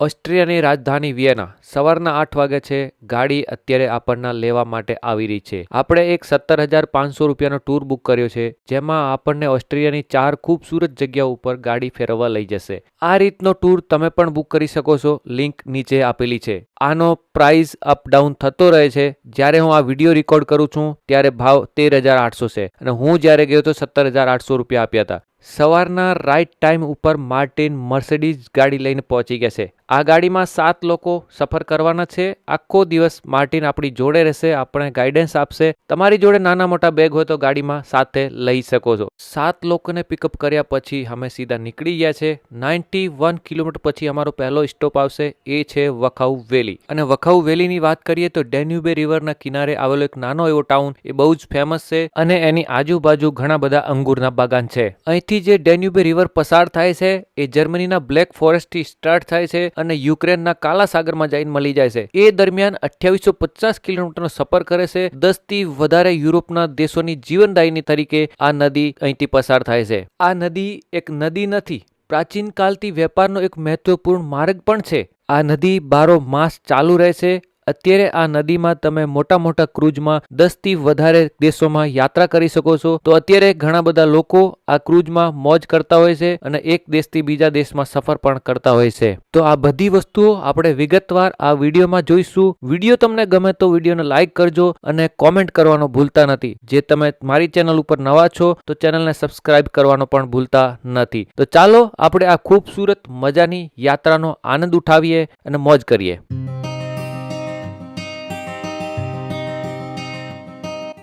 ઓસ્ટ્રિયાની રાજધાની વિયેના સવારના આઠ વાગે છે. ગાડી અત્યારે આપણને લેવા માટે આવી રહી છે. આપણે એક સત્તર હજાર પાંચસો રૂપિયાનો ટૂર બુક કર્યો છે, જેમાં આપણને ઓસ્ટ્રિયાની ચાર ખૂબસૂરત જગ્યાઓ ઉપર ગાડી ફેરવવા લઈ જશે. આ રીતનો ટૂર તમે પણ બુક કરી શકો છો. લિંક નીચે આપેલી છે. આનો પ્રાઇસ અપ ડાઉન થતો રહે છે. જ્યારે હું આ વીડિયો રેકોર્ડ કરું છું, ત્યારે ભાવ તેર હજાર આઠસો છે. અને હું જ્યારે ગયો તો સત્તર હજાર આઠસો રૂપિયા આપ્યા હતા. સવારના રાઈટ ટાઈમ ઉપર માર્ટિન મર્સિડીઝ ગાડી લઈને પહોંચી ગયા છે. આ ગાડીમાં સાત લોકો સફર કરવાના છે. આખો દિવસ માર્ટિન આપણી જોડે રહેશે, આપણે ગાઈડન્સ આપશે. તમારી જોડે નાના મોટા બેગ હોય તો ગાડીમાં સાથે લઈ શકો છો. સાત લોકોને પિકઅપ કર્યા પછી અમે સીધા નીકળી ગયા છે. નાઇન્ટી વન કિલોમીટર પછી અમારો પહેલો સ્ટોપ આવશે, એ છે વખાઉ વેલી. અને વખાઉ વેલીની વાત કરીએ તો ડેન્યુબે રિવરના કિનારે આવેલો એક નાનો એવો ટાઉન એ બહુ જ ફેમસ છે અને એની આજુબાજુ ઘણા બધા અંગૂરના બાગાન છે. અહીંથી જે ડેન્યુબે રિવર પસાર થાય છે, એ જર્મનીના બ્લેક ફોરેસ્ટથી સ્ટાર્ટ થાય છે અને યુક્રેનના કાલા સાગરમાં જઈને મળી જાય છે. એ દરમિયાન અઠ્યાવીસો પચાસ કિલોમીટરનો સફર કરે છે. દસથી વધારે યુરોપના દેશોની જીવનદાયિની તરીકે આ નદી અહીંથી પસાર થાય છે. આ નદી એક નદી નથી પ્રાચીન કાલથી વેપારનો એક મહત્વપૂર્ણ માર્ગ પણ છે. આ નદી બારો માસ ચાલુ રહે છે અત્યારે આ નદીમાં તમે મોટા મોટા ક્રૂઝમાં દસથી વધારે દેશોમાં યાત્રા કરી શકો છો. તો અત્યારે ઘણા બધા લોકો આ ક્રૂઝમાં મોજ કરતા હોય છે અને એક દેશથી બીજા દેશમાં સફર પણ કરતા હોય છે. તો આ બધી વસ્તુઓ આપણે વિગતવાર આ વિડીયોમાં જોઈશું. વીડિયો તમને ગમે તો વિડીયોને લાઈક કરજો અને કોમેન્ટ કરવાનો ભૂલતા નથી. જે તમે મારી ચેનલ ઉપર નવા છો તો ચેનલને સબસ્ક્રાઇબ કરવાનો પણ ભૂલતા નથી. તો ચાલો આપણે આ ખૂબસૂરત મજાની યાત્રાનો આનંદ ઉઠાવીએ અને મોજ કરીએ.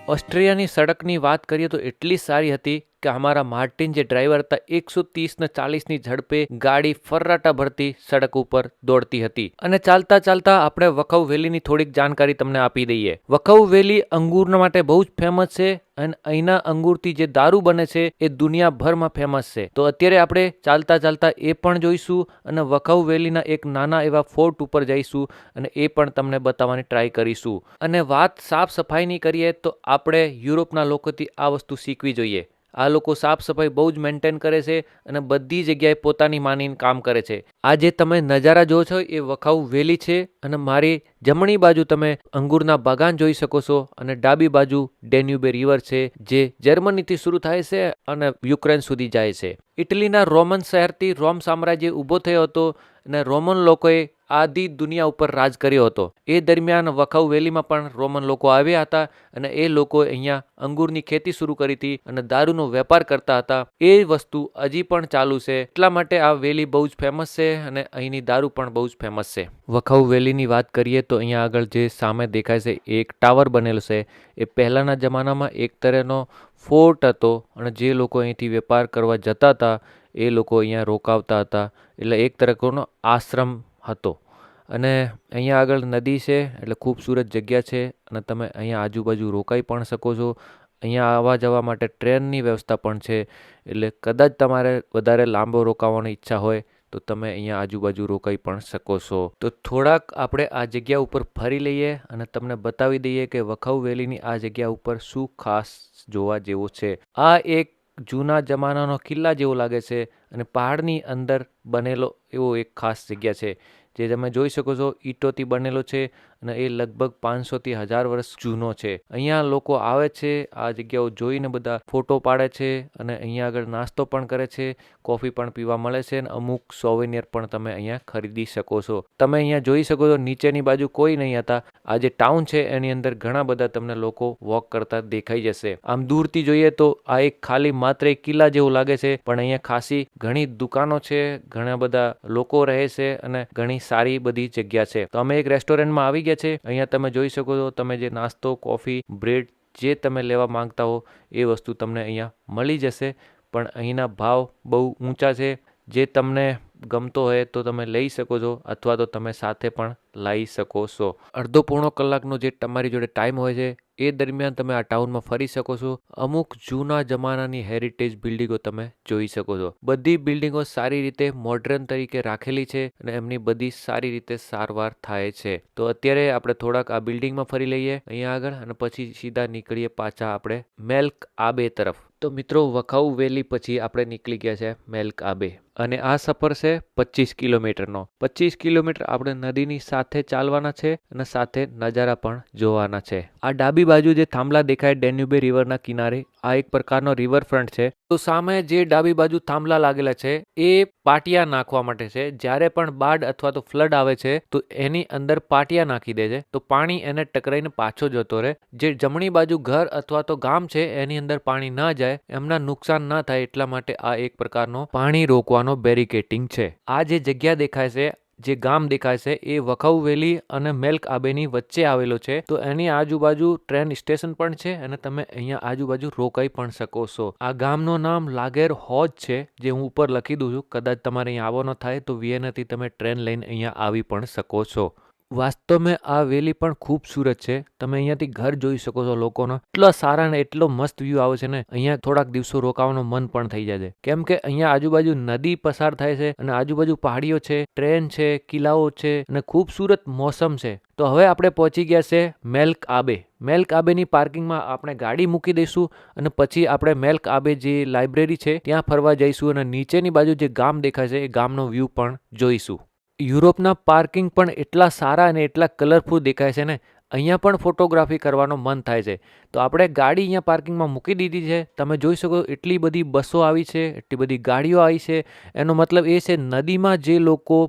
ઓસ્ટ્રેલિયાની સડકની વાત કરીએ તો એટલી સારી હતી કે અમારા માર્ટિન જે ડ્રાઈવર હતા, એકસો ત્રીસ ને ચાલીસની ઝડપે ગાડી ફર્રાટા ભરતી સડક ઉપર દોડતી હતી. અને ચાલતા ચાલતા આપણે વખવ વેલીની થોડીક જાણકારી તમને આપી દઈએ. વખવ વેલી અંગૂરના માટે બહુ જ ફેમસ છે અને અહીંના અંગૂરથી જે દારૂ બને છે એ દુનિયાભરમાં ફેમસ છે. તો અત્યારે આપણે ચાલતા ચાલતા એ પણ જોઈશું અને વખવ વેલીના એક નાના એવા ફોર્ટ ઉપર જઈશું અને એ પણ તમને બતાવવાની ટ્રાય કરીશું. અને વાત સાફ સફાઈની કરીએ તો આપણે યુરોપના લોકોથી આ વસ્તુ શીખવી જોઈએ. આ લોકો સાફ સફાઈ બહુ જ મેન્ટેન કરે છે અને બધી જગ્યાએ પોતાની માનીને કામ કરે છે. આ જે તમે નજારા જો છો એ વખાઉ વેલી છે અને મારી જમણી બાજુ તમે અંગૂરના બાગાન જોઈ શકો છો અને ડાબી બાજુ ડેન્યુબે રિવર છે જે જર્મનીથી શરૂ થાય છે અને યુક્રેન સુધી જાય છે. ઇટલીના રોમન શહેરથી રોમ સામ્રાજ્ય ઊભો થયો હતો અને રોમન લોકોએ આધી દુનિયા ઉપર રાજ કર્યો હતો. એ દરમિયાન વખાઉ વેલીમાં પણ રોમન લોકો આવ્યા હતા અને એ લોકો અહીંયા અંગૂરની ખેતી શરૂ કરી હતી અને દારૂનો વેપાર કરતા હતા. એ વસ્તુ હજી પણ ચાલુ છે. એટલા માટે આ વેલી બહુ જ ફેમસ છે અને અહીંની દારૂ પણ બહુ જ ફેમસ છે. વખાઉ વેલીની વાત કરીએ તો અહીંયા આગળ જે સામે દેખાય છે, એક ટાવર બનેલો છે. એ પહેલાંના જમાનામાં એક તરહનો ફોર્ટ હતો અને જે લોકો અહીંથી વેપાર કરવા જતા હતા, એ લોકો અહીંયા રોકાવતા હતા. એટલે એક તરફનો આશ્રમ હતો. અને અહીંયા આગળ નદી છે, એટલે ખૂબસૂરત જગ્યા છે અને તમે અહીંયા આજુબાજુ રોકાઈ પણ શકો છો. અહીંયા આવવા જવા માટે ટ્રેનની વ્યવસ્થા પણ છે, એટલે કદાચ તમારે વધારે લાંબો રોકાવાની ઈચ્છા હોય તો તમે અહીંયા આજુબાજુ રોકાઈ પણ શકો છો. તો થોડાક આપણે આ જગ્યા ઉપર ફરી લઈએ અને તમને બતાવી દઈએ કે વખાઉ વેલીની આ જગ્યા ઉપર શું ખાસ જોવા જેવું છે. આ એક જૂના જમાનાનો કિલ્લા જેવો લાગે છે અને પહાડની અંદર બનેલો એવો એક ખાસ જગ્યા છે. જે તમે જોઈ શકો છો, ઈંટોથી બનેલો છે અને એ લગભગ પાંચસોથી હજાર વર્ષ જૂનો છે. અહીંયા લોકો આવે છે, આ જગ્યાઓ જોઈને બધા ફોટો પાડે છે અને અહીંયા આગળ નાસ્તો પણ કરે છે, કોફી પણ પીવા મળે છે અને અમુક સોવેનિયર પણ તમે અહીંયા ખરીદી શકો છો. તમે અહીંયા જોઈ શકો છો, નીચેની બાજુ કોઈ નહીં હતા. આ જે ટાઉન છે એની અંદર ઘણા બધા તમને લોકો વોક કરતા દેખાઈ જશે. આમ દૂરથી જોઈએ તો આ એક ખાલી માત્ર એક કિલ્લા જેવું લાગે છે, પણ અહીંયા ખાસી ઘણી દુકાનો છે, ઘણા બધા લોકો રહે છે અને ઘણી સારી બધી જગ્યા છે. તો અમે એક રેસ્ટોરન્ટમાં આવી ગયા છે? અહીંયા તમે જોઈ શકો છો, તમે જે નાસ્તો, કોફી, બ્રેડ જે તમે લેવા માંગતા હો, એ વસ્તુ તમને અહીંયા મળી જશે. પણ અહીંના ભાવ બહુ ઊંચા છે. જે તમને ગમતો હોય તો તમે લઈ શકો છો અથવા તો તમે સાથે પણ લાવી શકો છો. અડધો પોણો કલાકનો જે તમારી જોડે ટાઈમ હોય છે, એ દરમિયાન તમે આ ટાઉનમાં ફરી શકો છો. અમુક જૂના જમાનાની હેરિટેજ બિલ્ડિંગો તમે જોઈ શકો છો. બધી બિલ્ડિંગો સારી રીતે મોડર્ન તરીકે રાખેલી છે અને એમની બધી સારી રીતે સારવાર થાય છે. તો અત્યારે આપણે થોડાક આ બિલ્ડિંગમાં ફરી લઈએ, અહીંયા આગળ અને પછી સીધા નીકળીએ પાછા આપણે મેલ્ક આબે તરફ. તો મિત્રો, વખાઉ વેલી પછી આપણે નીકળી ગયા છે મેલ્ક આબે. અને આ સફર છે પચીસ કિલોમીટરનો. પચીસ કિલોમીટર આપણે નદીની સાથે ચાલવાના છે અને સાથે નજારા પણ જોવાના છે. આ ડાબી બાજુ જે થાંભલા દેખાય, ડેન્યુબે રિવરના કિનારે, આ એક પ્રકારનો રિવરફ્રન્ટ છે. તો સામે જે ડાબી બાજુ થાંભલા લાગેલા છે, એ પાટિયા નાખવા માટે છે. જ્યારે પણ બાઢ અથવા તો ફ્લડ આવે છે, તો એની અંદર પાટિયા નાખી દે છે. તો પાણી એને ટકરાઈને પાછો જતો રહે. જે જમણી બાજુ ઘર અથવા તો ગામ છે, એની અંદર પાણી ના જાય, એમના નુકસાન ના થાય એટલા માટે આ એક પ્રકારનો પાણી રોકવાનો બેરિકેટિંગ છે. આ જે જગ્યા દેખાય છે જે ગામ દેખાય છે, એ વખાઉ વેલી અને મેલ્ક આબેની વચ્ચે આવેલો છે. તો એની આજુબાજુ ટ્રેન સ્ટેશન પણ છે અને તમે અહીંયા આજુબાજુ રોકાઈ પણ શકો છો. આ ગામનું નામ લાગેર હોજ છે, જે હું ઉપર લખી દઉં છું. કદાચ તમારે અહીંયા આવવાનો થાય તો વિયેનાથી તમે ટ્રેન લઈને અહીંયા આવી પણ શકો છો. વાસ્તવમાં આ વેલી પણ ખૂબસૂરત છે. તમે અહીંયાથી ઘર જોઈ શકો છો લોકોનો. એટલો સારા ને એટલો મસ્ત વ્યૂ આવે છે ને, અહીંયા થોડાક દિવસો રોકાવાનું મન પણ થઈ જાય છે. કેમ કે અહીંયા આજુબાજુ નદી પસાર થાય છે અને આજુબાજુ પહાડીઓ છે, ટ્રેન છે, કિલ્લાઓ છે અને ખૂબસૂરત મોસમ છે. તો હવે આપણે પહોંચી ગયા છે મેલ્ક આબે. મેલ્ક આબેની પાર્કિંગમાં આપણે ગાડી મૂકી દઈશું અને પછી આપણે મેલ્ક આબે જે લાઇબ્રેરી છે, ત્યાં ફરવા જઈશું અને નીચેની બાજુ જે ગામ દેખાય છે, એ ગામનો વ્યૂ પણ જોઈશું. યુરોપના પાર્કિંગ પણ એટલા સારા અને એટલા કલરફુલ દેખાય છે ને, અહીંયા પણ ફોટોગ્રાફી કરવાનો મન થાય છે. તો આપણે ગાડી અહીંયા પાર્કિંગમાં મૂકી દીધી છે. તમે જોઈ શકો એટલી બધી બસો આવી છે, એટલી બધી ગાડીઓ આવી છે. એનો મતલબ એ છે, નદીમાં જે લોકો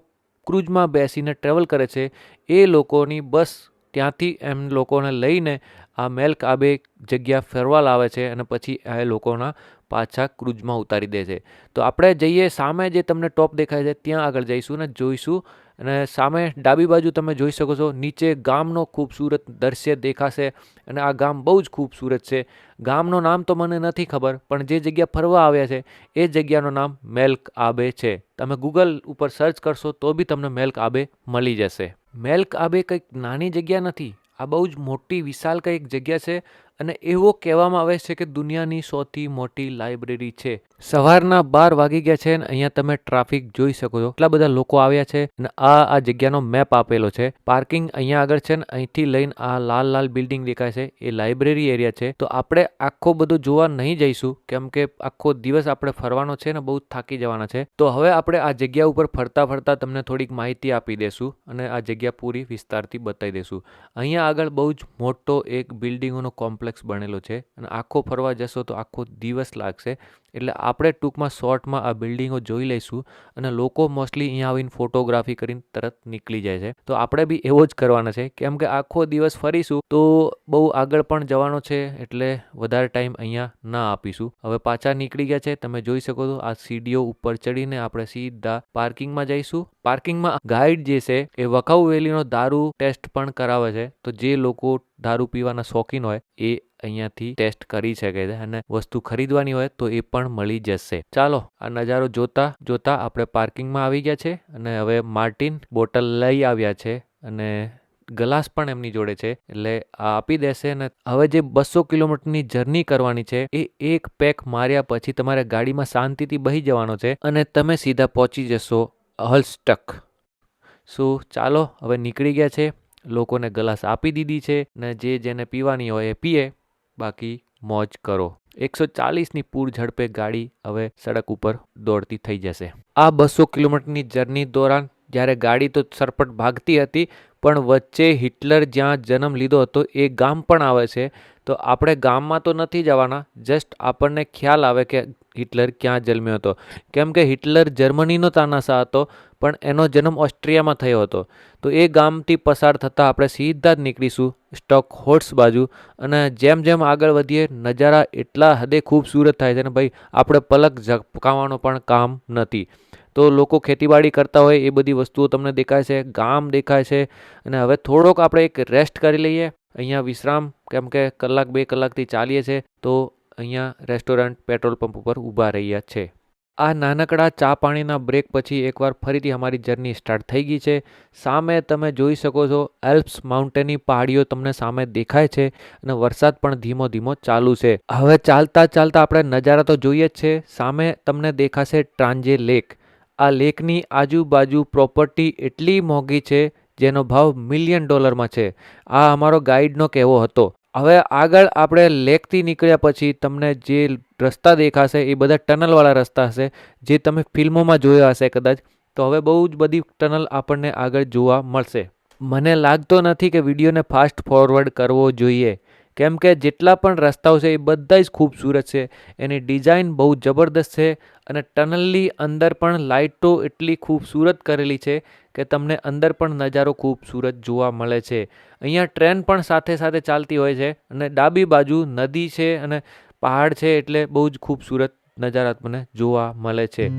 ક્રૂઝમાં બેસીને ટ્રેવલ કરે છે, એ લોકોની બસ ત્યાંથી એમ લોકોને લઈને આ મેલ્ક આબે જગ્યા ફેરવા લાવે છે અને પછી એ લોકોના પાછા ક્રૂઝમાં ઉતારી દે છે. તો આપણે જઈએ સામે જે તમને ટોપ દેખાય છે, ત્યાં આગળ જઈશું ને જોઈશું. અને સામે ડાબી બાજુ તમે જોઈ શકો છો, નીચે ગામનો ખૂબસૂરત દ્રશ્ય દેખાશે અને આ ગામ બહુ જ ખૂબસૂરત છે. ગામનું નામ તો મને નથી ખબર, પણ જે જગ્યા ફરવા આવ્યા છે, એ જગ્યાનું નામ મેલ્ક આબે છે. તમે ગૂગલ ઉપર સર્ચ કરશો તો બી તમને મેલ્ક આબે મળી જશે. મેલ્ક આબે કંઈક નાની જગ્યા નથી, આ બહુ જ મોટી વિશાલ કંઈક જગ્યા છે. અને એવો કહેવામાં આવે છે કે દુનિયાની સૌથી મોટી લાઇબ્રેરી છે. સવારના બાર વાગી ગયા છે અને અહીંયા તમે ટ્રાફિક જોઈ શકો છો. એટલા બધા લોકો આવ્યા છે અને આ આ જગ્યાનો મેપ આપેલો છે. પાર્કિંગ અહીંયા આગળ છે ને અહીંથી લઈને આ લાલ લાલ બિલ્ડિંગ દેખાય છે. એ લાઇબ્રેરી એરિયા છે. તો આપણે આખો બધું જોવા નહીં જઈશું, કેમ કે આખો દિવસ આપણે ફરવાનો છે ને બહુ થાકી જવાના છે. તો હવે આપણે આ જગ્યા ઉપર ફરતા ફરતા તમને થોડીક માહિતી આપી દેશું અને આ જગ્યા પૂરી વિસ્તારથી બતાવી દેશું. અહીંયા આગળ બહુ જ મોટો એક બિલ્ડિંગોનો કોમ્પ્લેક્સ બનેલો છે અને આખો ફરવા જશો તો આખો દિવસ લાગશે. એટલે આપણે ટૂંકમાં શોર્ટમાં આ બિલ્ડિંગો જોઈ લઈશું અને લોકો મોસ્ટલી અહીંયા આવીને ફોટોગ્રાફી કરીને તરત નીકળી જાય છે. તો આપણે બી એવો જ કરવાના છે. કેમ કે આખો દિવસ ફરીશું તો બહુ આગળ પણ જવાનો છે એટલે વધારે ટાઈમ અહીંયા ના આપીશું. હવે પાછા નીકળી ગયા છે. તમે જોઈ શકો છો આ સીડીઓ ઉપર ચડીને આપણે સીધા પાર્કિંગમાં જઈશું. પાર્કિંગમાં ગાઈડ જે છે એ વખાઉ વેલીનો દારૂ ટેસ્ટ પણ કરાવે છે. તો જે લોકો દારૂ પીવાના શોખીન હોય એ અહીંયાથી ટેસ્ટ કરી શકે છે અને વસ્તુ ખરીદવાની હોય તો એ પણ મળી જશે. ચાલો, આ નજારો જોતા જોતા આપણે પાર્કિંગમાં આવી ગયા છે અને હવે માર્ટિન બોટલ લઈ આવ્યા છે અને ગ્લાસ પણ એમની જોડે છે એટલે આ આપી દેશે અને હવે જે બસો કિલોમીટરની જર્ની કરવાની છે એ એક પેક માર્યા પછી તમારે ગાડીમાં શાંતિથી બહી જવાનો છે અને તમે સીધા પહોંચી જશો હલસ્ટક. શું? ચાલો, હવે નીકળી ગયા છે. લોકોને ગ્લાસ આપી દીધી છે ને જે જેને પીવાની હોય એ પીએ. બાકી મોજ કરો. એકસો ચાલીસની પૂર ઝડપે ગાડી હવે સડક ઉપર દોડતી થઈ જશે. આ બસો કિલોમીટરની જર્ની દોરાન જ્યારે ગાડી તો સરપટ ભાગતી હતી, પણ વચ્ચે હિટલર જ્યાં જન્મ લીધો હતો એ ગામ પણ આવે છે. તો આપણે ગામમાં તો નથી જવાના, જસ્ટ આપણને ખ્યાલ આવે કે હિટલર ક્યાં જન્મ્યો હતો? કેમ કે હિટલર જર્મનીનો તાનાશા હતો, પણ એનો જન્મ ઓસ્ટ્રિયામાં થયો હતો. તો એ ગામથી પસાર થતાં આપણે સીધા જ નીકળીશું સ્ટોક હોર્સ બાજુ અને જેમ જેમ આગળ વધીએ, નજારા એટલા હદે ખૂબસૂરત થાય છે ને ભાઈ, આપણે પલક ઝપકાવાનું પણ કામ નથી. તો લોકો ખેતીવાડી કરતા હોય, એ બધી વસ્તુઓ તમને દેખાય છે, ગામ દેખાય છે અને હવે થોડોક આપણે એક રેસ્ટ કરી લઈએ. અહીંયા વિશ્રામ, કેમ કે કલાક બે કલાકથી ચાલીએ છે તો અહીંયા રેસ્ટોરન્ટ પેટ્રોલ પંપ ઉપર ઊભા રહ્યા છે. આ નાનકડા ચા પાણીના બ્રેક પછી એકવાર ફરીથી અમારી જર્ની સ્ટાર્ટ થઈ ગઈ છે. સામે તમે જોઈ શકો છો, એલ્પ્સ માઉન્ટેનની પહાડીઓ તમને સામે દેખાય છે અને વરસાદ પણ ધીમો ધીમો ચાલુ છે. હવે ચાલતા ચાલતા આપણે નજારા તો જોઈએ જ છે. સામે તમને દેખાશે ટ્રાન્જે લેક. આ લેકની આજુબાજુ પ્રોપર્ટી એટલી મોંઘી છે જેનો ભાવ મિલિયન ડોલરમાં છે. આ અમારો ગાઈડનો કહેવો હતો. હવે આગળ આપણે લેકથી નીકળ્યા પછી તમને જે રસ્તા દેખાશે એ બધા ટનલવાળા રસ્તા હશે, જે તમે ફિલ્મોમાં જોયા હશે કદાચ, તો હવે બહુ જ બધી ટનલ આપણને આગળ જોવા મળશે. મને લાગતો નથી કે વિડીયોને ફાસ્ટ ફોરવર્ડ કરવો જોઈએ. કેમ કે જેટલા પણ રસ્તાઓ છે એ બધા જ ખૂબસૂરત છે. એની ડિઝાઇન બહુ જબરદસ્ત છે અને ટનલની અંદર પણ લાઇટો એટલી ખૂબસૂરત કરેલી છે કે તમને અંદર પણ નજારો ખૂબસૂરત જોવા મળે છે. અહીંયા ટ્રેન પણ સાથે સાથે ચાલતી હોય છે અને ડાબી બાજુ નદી છે અને પહાડ છે એટલે બહુ જ ખૂબસૂરત નજારા મને જોવા મળે છે.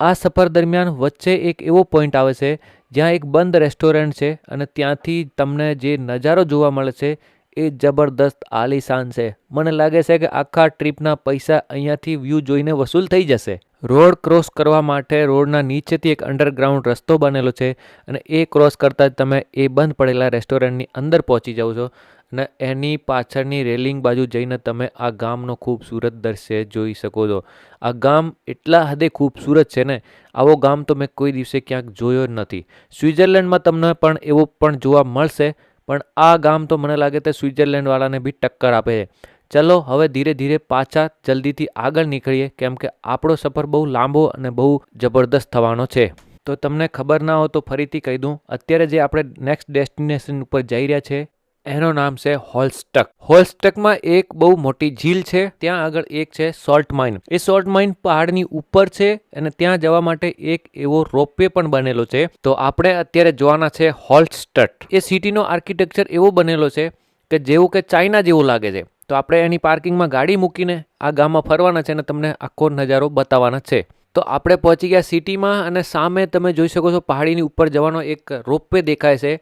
આ સફર દરમિયાન વચ્ચે એક એવો પોઈન્ટ આવે છે, જ્યાં એક બંધ રેસ્ટોરન્ટ છે અને ત્યાંથી તમને જે નજારો જોવા મળે છે એ જબરદસ્ત આલીશાન છે. મને લાગે છે કે આખા ટ્રીપના પૈસા અહીંયાથી વ્યૂ જોઈને વસૂલ થઈ જશે. રોડ ક્રોસ કરવા માટે રોડના નીચેથી એક અંડરગ્રાઉન્ડ રસ્તો બનેલો છે અને એ ક્રોસ કરતાં જ તમે એ બંધ પડેલા રેસ્ટોરન્ટની અંદર પહોંચી જાઓ છો. અને એની પાછળની રેલિંગ બાજુ જઈને તમે આ ગામનો ખૂબસૂરત દૃશ્ય જોઈ શકો છો. આ ગામ એટલા હદે ખૂબસૂરત છે ને, આવો ગામ તો મેં કોઈ દિવસે ક્યાંક જોયો જ નથી. સ્વિટ્ઝરલેન્ડમાં તમને પણ એવો પણ જોવા મળશે, પણ આ ગામ તો મને લાગે તે સ્વિટ્ઝરલેન્ડવાળાને બી ટક્કર આપે છે. ચલો, હવે ધીરે ધીરે પાછા જલ્દીથી આગળ નીકળીએ, કેમ કે આપણો સફર બહુ લાંબો અને બહુ જબરદસ્ત થવાનો છે. તો તમને ખબર ના હોય તો ફરીથી કહી દઉં, અત્યારે જે આપણે નેક્સ્ટ ડેસ્ટિનેશન ઉપર જઈ રહ્યા છે એનું નામ છે હોલસ્ટક. હોલસ્ટકમાં એક બહુ મોટી ઝીલ છે, ત્યાં આગળ એક છે સોલ્ટ માઇન. એ સોલ્ટ માઇન પહાડની ઉપર છે અને ત્યાં જવા માટે એક એવો રોપવે પણ બનેલો છે. તો આપણે અત્યારે જોવાના છે હોલસ્ટટ એ સિટીનો આર્કિટેક્ચર એવો બનેલો છે કે જેવું કે ચાઇના જેવું લાગે છે. તો આપણે એની પાર્કિંગમાં ગાડી મૂકીને આ ગામમાં ફરવાના છે અને તમને આખો નજારો બતાવવાના છે. તો આપણે પહોંચી ગયા સિટીમાં અને સામે તમે જોઈ શકો છો પહાડીની ઉપર જવાનો એક રોપવે દેખાય છે.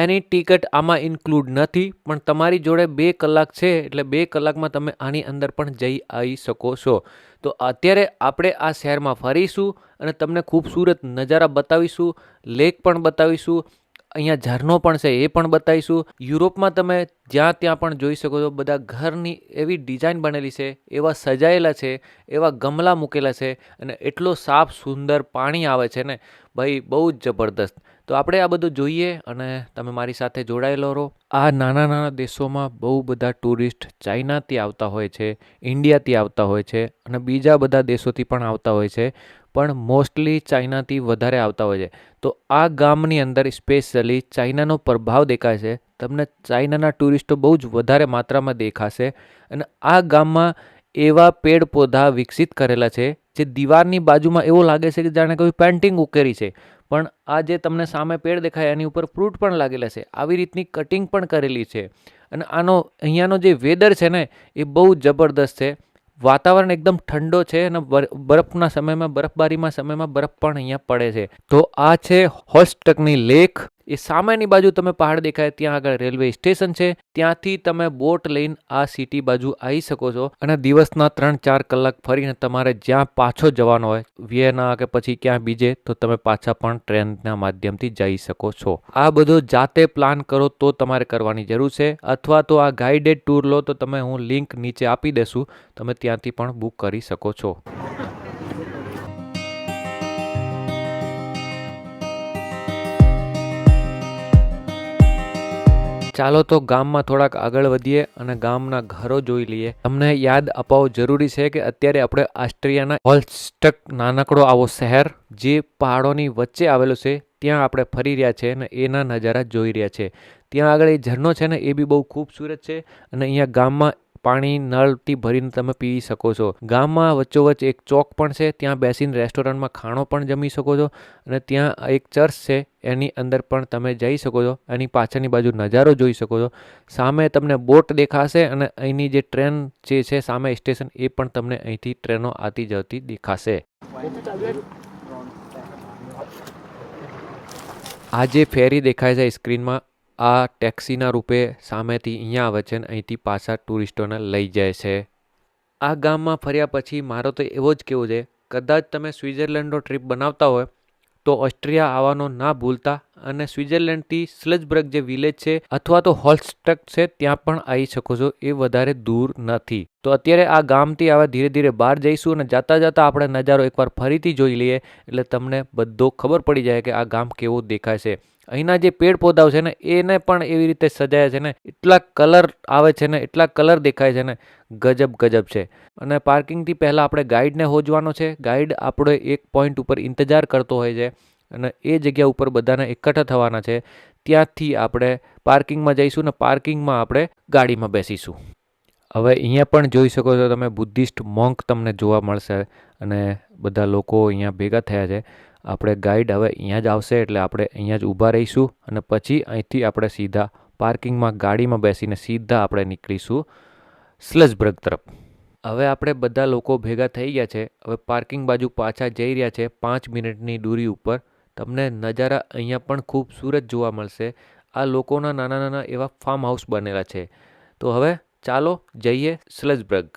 એની ટિકિટ આમાં ઇન્ક્લુડ નથી, પણ તમારી જોડે બે કલાક છે, એટલે બે કલાકમાં તમે આની અંદર પણ જઈ આવી શકો છો. તો અત્યારે આપણે આ શહેરમાં ફરીશું અને તમને ખૂબસૂરત નજારા બતાવીશું, લેક પણ બતાવીશું, અહીંયા ઝરણો પણ છે એ પણ બતાવીશું. યુરોપમાં તમે જ્યાં ત્યાં પણ જોઈ શકો છો બધા ઘરની એવી ડિઝાઇન બનેલી છે, એવા સજાયેલા છે, એવા ગમલા મૂકેલા છે અને એટલો સાફ સુંદર પાણી આવે છે ને. ભાઈ, બહુ જ જબરદસ્ત. તો આપણે આ બધું જોઈએ અને તમે મારી સાથે જોડાયેલો રહો. આ નાના નાના દેશોમાં બહુ બધા ટુરિસ્ટ ચાઇનાથી આવતા હોય છે, ઇન્ડિયાથી આવતા હોય છે અને બીજા બધા દેશોથી પણ આવતા હોય છે, પણ મોસ્ટલી ચાઇનાથી વધારે આવતા હોય છે. તો આ ગામની અંદર સ્પેશિયલી ચાઇનાનો પ્રભાવ દેખાય છે તમને ચાઇનાના ટુરિસ્ટો બહુ જ વધારે માત્રામાં દેખાશે અને આ ગામમાં એવા પેડ પૌધા વિકસિત કરેલા છે જે દીવારની બાજુમાં એવું લાગે છે કે જાણે કોઈ પેન્ટિંગ ઉકેરી છે. પણ આ જે તમને સામે પેડ દેખાય એની ઉપર ફ્રૂટ પણ લાગેલા છે. આવી રીતની કટિંગ પણ કરેલી છે. અને આનો અહીંયાનો જે વેધર છે ને, એ બહુ જબરદસ્ત છે. વાતાવરણ એકદમ ઠંડો છે અને બરફના સમયમાં, બરફબારીમાં સમયમાં બરફ પણ અહીંયા પડે છે. તો આ છે હોસ્ટકની લેક. એ સામેની બાજુ તમે પહાડ દેખાય, ત્યાં આગળ રેલવે સ્ટેશન છે. ત્યાંથી તમે બોટ લઈને આ સિટી બાજુ આવી શકો છો અને દિવસના ત્રણ ચાર કલાક ફરીને તમારે જ્યાં પાછો જવાનો હોય, વિયેના કે પછી ક્યાં બીજે, તો તમે પાછા પણ ટ્રેનના માધ્યમથી જઈ શકો છો. આ બધો જાતે પ્લાન કરો તો તમારે કરવાની જરૂર છે. અથવા તો આ ગાઈડેડ ટૂર લો તો તમે હું લિંક નીચે આપી દેશું. તમે ત્યાંથી પણ બુક કરી શકો છો. ચાલો તો ગામમાં થોડાક આગળ વધીએ અને ગામના ઘરો જોઈ લઈએ. તમને યાદ અપાવવું જરૂરી છે કે અત્યારે આપણે ઓસ્ટ્રિયાના હોલસ્ટક નાનકડો આવો શહેર, જે પહાડોની વચ્ચે આવેલો છે, ત્યાં આપણે ફરી રહ્યા છે અને એના નજારા જોઈ રહ્યા છે. ત્યાં આગળ એ ઝરણો છે ને એ બી બહુ ખૂબસૂરત છે અને અહીંયા ગામમાં પાણી નળથી ભરીને તમે પી શકો છો. ગામમાં વચ્ચોવચ્ચ એક ચોક પણ છે, ત્યાં બેસીને રેસ્ટોરન્ટમાં ખાણો પણ જમી શકો છો અને ત્યાં એક ચર્ચ છે, એની અંદર પણ તમે જઈ શકો છો, એની પાછળની બાજુ નજારો જોઈ શકો છો. સામે તમને બોટ દેખાશે અને અહીંની જે ટ્રેન જે છે, સામે સ્ટેશન, એ પણ તમને અહીંથી ટ્રેનો આતી જતી દેખાશે. આ જે ફેરી દેખાય છે, સ્ક્રીનમાં આ ટેક્સીના રૂપે સામેથી અહીંયા આવે છે અને અહીંથી પાછા ટુરિસ્ટોને લઈ જાય છે. આ ગામમાં ફર્યા પછી મારો તો એવો જ કેવો છે, કદાચ તમે સ્વિટ્ઝરલેન્ડનો ટ્રીપ બનાવતા હોય, તો ઓસ્ટ્રિયા આવવાનો ના ભૂલતા અને સ્વિટ્ઝરલેન્ડથી સ્લજબ્રગ જે વિલેજ છે અથવા તો હોલ્સ્ટક છે ત્યાં પણ આવી શકો છો, એ વધારે દૂર નથી. તો અત્યારે આ ગામથી આવા ધીરે ધીરે બહાર જઈશું અને જાતા જાતા આપણે નજારો એકવાર ફરીથી જોઈ લઈએ, એટલે તમને બધો ખબર પડી જાય કે આ ગામ કેવું દેખાય છે. અહીંના જે પેડ પૌધાઓ છે ને, એને પણ એવી રીતે સજાયા છે ને, એટલા કલર આવે છે ને, એટલા કલર દેખાય છે ને, ગજબ ગજબ છે. અને પાર્કિંગથી પહેલાં આપણે ગાઈડને હોજવાનો છે. ગાઈડ આપણે એક પોઈન્ટ ઉપર ઇંતજાર કરતો હોય છે અને એ જગ્યા ઉપર બધાને એકઠા થવાના છે. ત્યાંથી આપણે પાર્કિંગમાં જઈશું ને પાર્કિંગમાં આપણે ગાડીમાં બેસીશું. હવે અહીંયા પણ જોઈ શકો છો તમે બુદ્ધિસ્ટ મોંક તમને જોવા મળશે અને બધા લોકો અહીંયા ભેગા થયા છે. આપણે ગાઈડ હવે અહીંયા જ આવશે એટલે આપણે અહીંયા જ ઊભા રહીશું અને પછી અહીંથી આપણે સીધા પાર્કિંગમાં ગાડીમાં બેસીને સીધા આપણે નીકળીશું સ્લજબ્રગ તરફ. હવે આપણે બધા લોકો ભેગા થઈ ગયા છે. હવે પાર્કિંગ બાજુ પાછા જઈ રહ્યા છે પાંચ મિનિટની દૂરી ઉપર. તમને નજારા અહીંયા પણ ખૂબસૂરત જોવા મળશે. આ લોકોના નાના નાના એવા ફાર્મ હાઉસ બનેલા છે. તો હવે ચાલો જઈએ સ્લજબ્રગ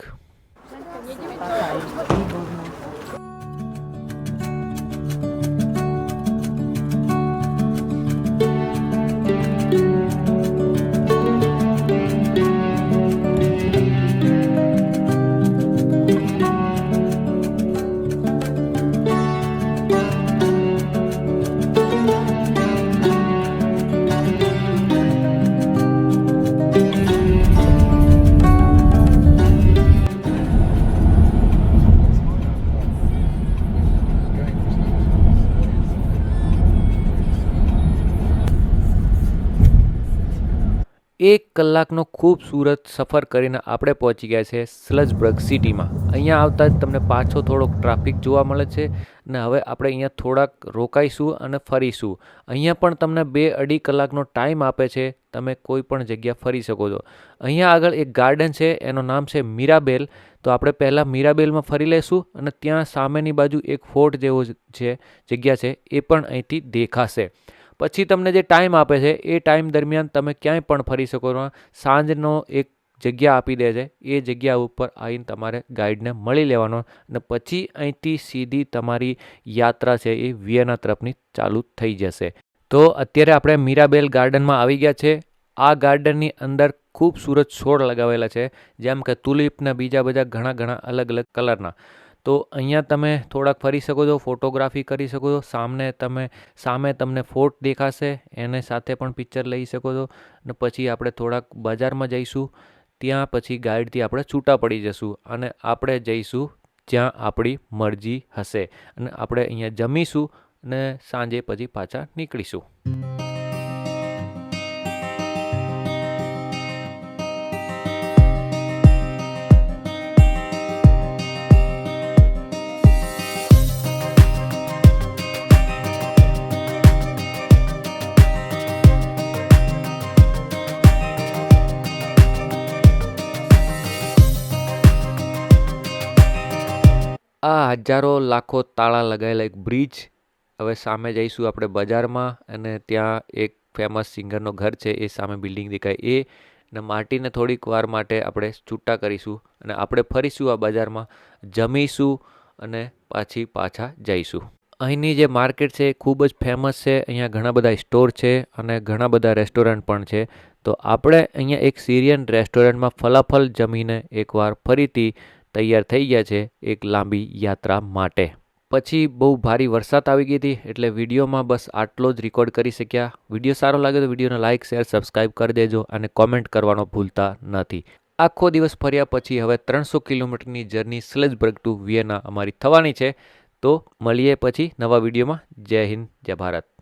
કલાકનો ખૂબસૂરત સફર કરીને આપણે પહોંચી ગયા છે સ્લજબર્ગ સિટીમાં. અહીંયા આવતા જ તમને પાછો થોડોક ટ્રાફિક જોવા મળે છે ને હવે આપણે અહીંયા થોડાક રોકાઈશું અને ફરીશું. અહીંયા પણ તમને બે અઢી કલાકનો ટાઈમ આપે છે, તમે કોઈ પણ જગ્યા ફરી શકો છો. અહીંયા આગળ એક ગાર્ડન છે, એનું નામ છે મીરાબેલ. તો આપણે પહેલાં મીરાબેલમાં ફરી લઈશું અને ત્યાં સામેની બાજુ એક ફોર્ટ જેવો છે, જગ્યા છે, એ પણ અહીંથી દેખાશે. પછી તમને જે ટાઈમ આપે છે, એ ટાઈમ દરમિયાન તમે ક્યાંય પણ ફરી શકો સાંજનો એક જગ્યા આપી દે છે, એ જગ્યા ઉપર આવીને તમારે ગાઈડને મળી લેવાનો અને પછી અહીંથી સીધી તમારી યાત્રા છે એ વિયના તરફની ચાલુ થઈ જશે. તો અત્યારે આપણે મીરાબેલ ગાર્ડનમાં આવી ગયા છે. આ ગાર્ડનની અંદર ખૂબસૂરત છોડ લગાવેલા છે. જેમ કે તુલિપના બીજા બધા ઘણા ઘણા અલગ અલગ કલરના. તો અહીંયા તમે થોડાક ફરી શકો છો ફોટોગ્રાફી કરી શકો છો. સામને તમે, સામે તમને ફોર્ટ દેખાશે, એને સાથે પણ પિક્ચર લઈ શકો છો. અને પછી આપણે થોડાક બજારમાં જઈશું. ત્યાં પછી ગાઈડથી આપણે છૂટા પડી જશું અને આપણે જઈશું જ્યાં આપણી મરજી હશે. અને આપણે અહીંયા જમીશું અને સાંજે પછી પાછા નીકળીશું. આ હજારો લાખો તાળા લગાવેલા એક બ્રિજ. હવે સામે જઈશું આપણે બજારમાં અને ત્યાં એક ફેમસ સિંગરનો ઘર છે, એ સામે બિલ્ડિંગ દેખાય. એ અને માટીને થોડીક વાર માટે આપણે છૂટા કરીશું અને આપણે ફરીશું આ બજારમાં, જમીશું અને પાછી પાછા જઈશું. અહીંની જે માર્કેટ છે એ ખૂબ જ ફેમસ છે, અહીંયા ઘણા બધા સ્ટોર છે અને ઘણા બધા રેસ્ટોરન્ટ પણ છે. તો આપણે અહીંયા એક સિરિયન રેસ્ટોરન્ટમાં ફલાફલ જમીને એકવાર ફરીથી તૈયાર થઈ ગયા છે એક લાંબી યાત્રા માટે. પછી બહુ ભારી વરસાદ આવી ગઈ હતી, એટલે વિડીયોમાં બસ આટલો જ રેકોર્ડ કરી શક્યા. વીડિયો સારો લાગે તો વિડીયોને લાઇક શેર સબસ્ક્રાઈબ કરી દેજો અને કોમેન્ટ કરવાનો ભૂલતા નથી. આખો દિવસ ફર્યા પછી હવે ત્રણસો કિલોમીટરની જર્ની સ્લેજબર્ગ ટુ વિયેના અમારી થવાની છે. તો મળીએ પછી નવા વિડીયોમાં. જય હિન્દ, જય ભારત.